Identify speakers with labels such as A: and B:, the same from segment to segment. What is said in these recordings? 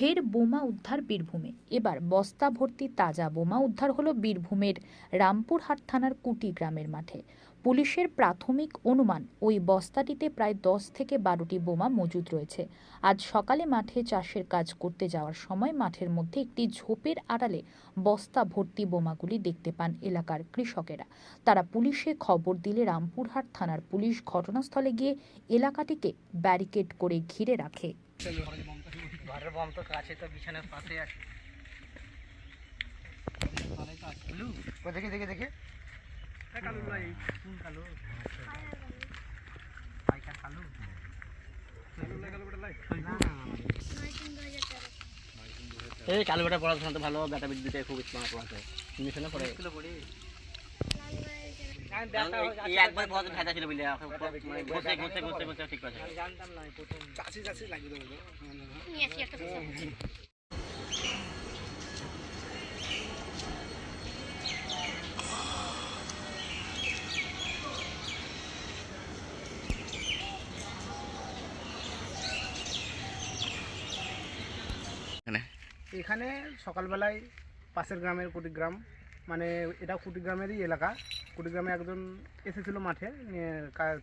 A: ফের বোমা উদ্ধার বীরভূমে। এবার বস্তা ভর্তি তাজা বোমা উদ্ধার হলো বীরভূমের রামপুরহাট থানার কুটি গ্রামের মাঠে। পুলিশের প্রাথমিক অনুমান, ওই বস্তাটিতে প্রায় দশ থেকে বারোটি বোমা মজুদ রয়েছে। আজ সকালে মাঠে চাষের কাজ করতে যাওয়ার সময় মাঠের মধ্যে একটি ঝোপের আড়ালে বস্তা ভর্তি বোমাগুলি দেখতে পান এলাকার কৃষকেরা। তারা পুলিশে খবর দিলে রামপুরহাট থানার পুলিশ ঘটনাস্থলে গিয়ে এলাকাটিকে ব্যারিকেড করে ঘিরে রাখে।
B: ঘরের বম তো কাছে তো বিছানার পাশে আছে। দেখি দেখি দেখি। এই কালু বেটা তো ভালো বেটা বেটি দুটাই খুব স্মার্ট আছে। মিশনে পড়ে। এই একবার বহুত ছিল বলে ঘষে ঘষে ঘষে ঘষে ঠিক আছে জানতাম না প্রথম। চাষি চাষি লাগিয়ে দেবো
C: এখানে? সকালবেলায় পাশের গ্রামের কুটিগ্রাম মানে এটা কুটিগ্রামেরই এলাকা। কুটিগ্রামে একজন এসেছিল মাঠে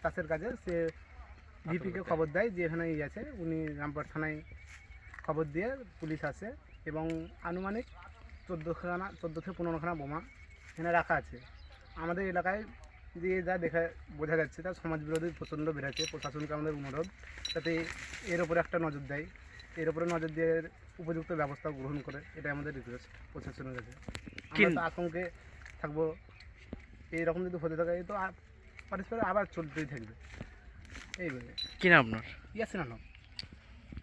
C: চাষের কাজে। সে ভিপিকে খবর দেয়। যে এখানে ইয়ে আছে। উনি রামপুর থানায় খবর দিয়ে পুলিশ আসে এবং আনুমানিক চোদ্দোখানা চোদ্দ থেকে পনেরোখানা বোমা এখানে রাখা আছে। আমাদের এলাকায় দিয়ে যা দেখা বোঝা যাচ্ছে তা সমাজ বিরোধী প্রচণ্ড বেড়েছে প্রশাসনকে আমাদের অনুরোধ যাতে এর ওপরে একটা নজর দেয় এর ওপরে নজর দিয়ে উপযুক্ত ব্যবস্থা গ্রহণ করে এটা আমাদের রিকোয়েস্ট প্রশাসনের কাছে। আমরা তো আতঙ্কে থাকব এইরকম যদি হতে থাকে তো পারস্পরিক আবার চলতেই থাকবে। এইভাবে।
D: কি নাম আপনার?
C: ইয়াসিন আলম।